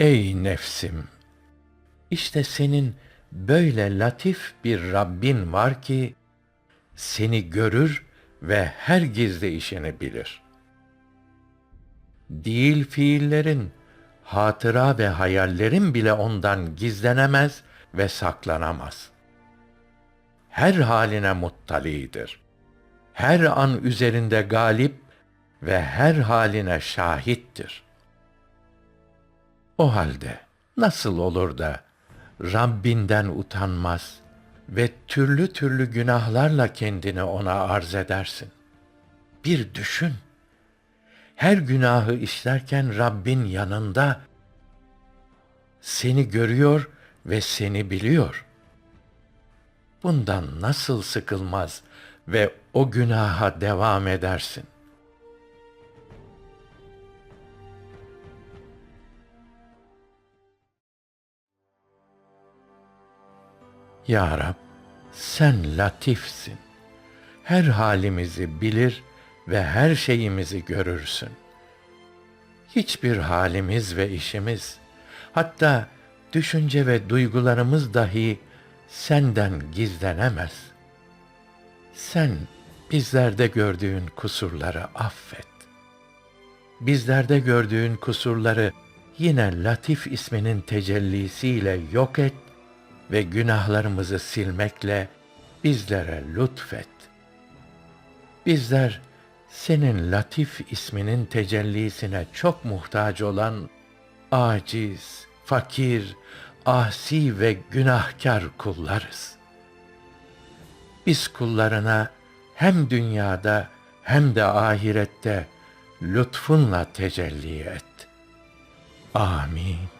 Ey nefsim! İşte senin böyle latif bir Rabbin var ki, seni görür ve her gizli işini bilir. Değil fiillerin, hatıra ve hayallerin bile ondan gizlenemez ve saklanamaz. Her haline muttalidir. Her an üzerinde galip ve her haline şahittir. O halde nasıl olur da Rabbinden utanmaz ve türlü türlü günahlarla kendini ona arz edersin? Bir düşün. Her günahı işlerken Rabbin yanında seni görüyor ve seni biliyor. Bundan nasıl sıkılmaz ve o günaha devam edersin? Ya Rab, sen latifsin. Her halimizi bilir ve her şeyimizi görürsün. Hiçbir halimiz ve işimiz, hatta düşünce ve duygularımız dahi senden gizlenemez. Sen bizlerde gördüğün kusurları affet. Bizlerde gördüğün kusurları yine Latif isminin tecellisiyle yok et ve günahlarımızı silmekle bizlere lütfet. Bizler senin Latif isminin tecellisine çok muhtaç olan aciz, fakir, asi ve günahkar kullarız. Biz kullarına hem dünyada hem de ahirette lütfunla tecelli et. Amin.